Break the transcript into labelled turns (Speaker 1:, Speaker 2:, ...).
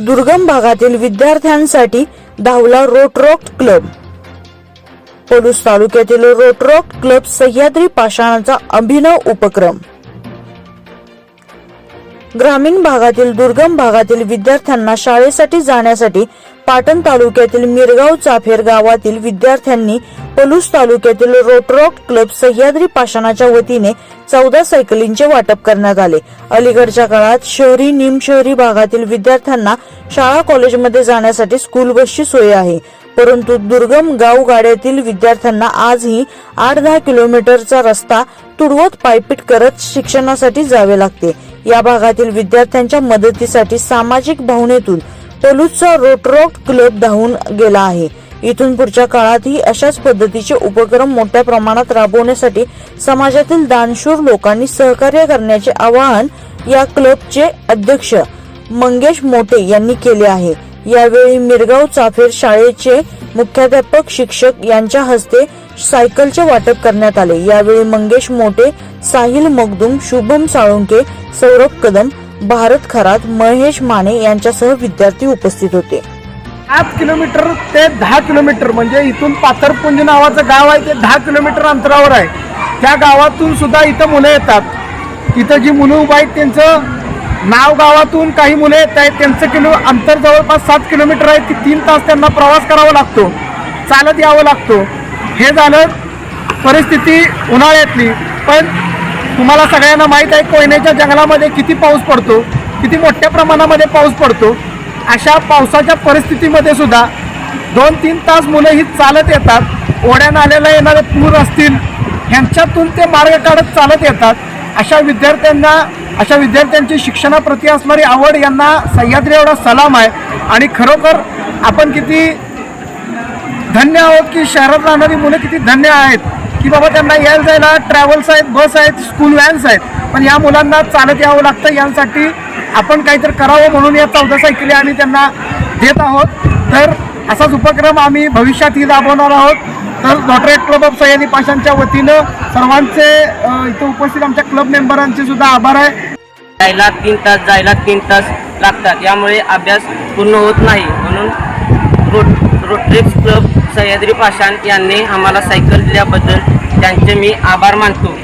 Speaker 1: दुर्गम भागातील विद्यार्थ्यांसाठी धावला रोटरॉक क्लब. पलूस तालुक्यातील रोटरॉक क्लब सह्याद्री पाषाणाचा अभिनव उपक्रम. ग्रामीण भागातील दुर्गम भागातील विद्यार्थ्यांना शाळेसाठी जाण्यासाठी पाटण तालुक्यातील मिरगाव चाफेर गावातील विद्यार्थ्यांनी पलूस तालुक्यातील रोटरॉक क्लब सह्याद्री पाषाणाच्या वतीने चौदा सायकलींचे वाटप करण्यात आले. अलीकडच्या काळात शहरी निमशहरी भागातील विद्यार्थ्यांना शाळा कॉलेजमध्ये जाण्यासाठी स्कूल बसची सोय आहे. परंतु दुर्गम गाव गाड्यातील विद्यार्थ्यांना आजही आठ दहा किलोमीटरचा रस्ता तुडवत पायपीट करत शिक्षणासाठी जावे लागते. या भागातील विद्यार्थ्यांच्या मदतीसाठी सामाजिक भावनेतून पलूसचा रोटरॉक क्लब धावून गेला आहे. इथून पुढच्या काळातही अशाच पद्धतीचे उपक्रम मोठ्या प्रमाणात राबवण्यासाठी समाजातील दानशूर लोकांनी सहकार्य करण्याचे आवाहन या क्लबचे अध्यक्ष मंगेश मोटे यांनी केले आहे. यावेळी मिरगाव चाफेर शाळेचे मुख्याध्यापक शिक्षक यांच्या हस्ते सायकलचे वाटप करण्यात आले. यावेळी मंगेश मोटे साहिल मगदुम शुभम साळुंके सौरभ कदम भारत खरात महेश माने यांच्यासह विद्यार्थी उपस्थित होते.
Speaker 2: आठ किलोमीटर ते दहा किलोमीटर म्हणजे इथून पाथरपुंज नावाचं गाव आहे ते दहा किलोमीटर अंतरावर आहे. त्या गावातून सुद्धा इथं मुलं येतात. इथं जी मुलं उभं आहेत त्यांचं नाव गावातून काही मुलं येत आहेत त्यांचं किलो अंतर जवळपास सात किलोमीटर आहे की तीन तास त्यांना प्रवास करावा लागतो चालत यावं लागतो. हे झालं परिस्थिती उन्हाळ्यातली. पण तुम्हाला सगळ्यांना माहीत आहे कोयनेच्या जंगलामध्ये किती पाऊस पडतो किती मोठ्या प्रमाणामध्ये पाऊस पडतो. अशा पावसाच्या परिस्थितीमध्ये सुद्धा दोन तीन तास मुलं ही चालत येतात ओढ्या नाल्याला येणारे पूर असतील ह्यांच्यातून ते मार्ग काढत चालत येतात. अशा विद्यार्थ्यांना अशा विद्यार्थ्यांची शिक्षणाप्रती असणारी आवड यांना सह्याद्री एवढा सलाम आहे. आणि खरोखर आपण किती धन्य आहोत की शहरात राहणारी मुलं किती धन्य आहेत. की बाबा त्यांना यायला जायला ट्रॅव्हल्स आहेत बस आहेत स्कूल व्हॅन्स आहेत. पण या मुलांना चालत यावं लागतं. यांसाठी आपण काहीतरी करावं म्हणून या चौदा सायकली आम्ही त्यांना देत आहोत. तर असाच उपक्रम आम्ही भविष्यातही राबवणार आहोत. तर डॉक्टरेट क्लब ऑफ सह्याद्री पाशांच्या वतीनं सर्वांचे इथं उपस्थित आमच्या क्लब मेंबरांचे सुद्धा आभार आहे.
Speaker 3: जायला तीन तास जायला तीन तास लागतात. यामुळे अभ्यास पूर्ण होत नाही. म्हणून रोट रोटरीक्स क्लब सह्याद्री पाषाण यांनी आम्हाला सायकल दिल्याबद्दल त्यांचे मी आभार मानतो.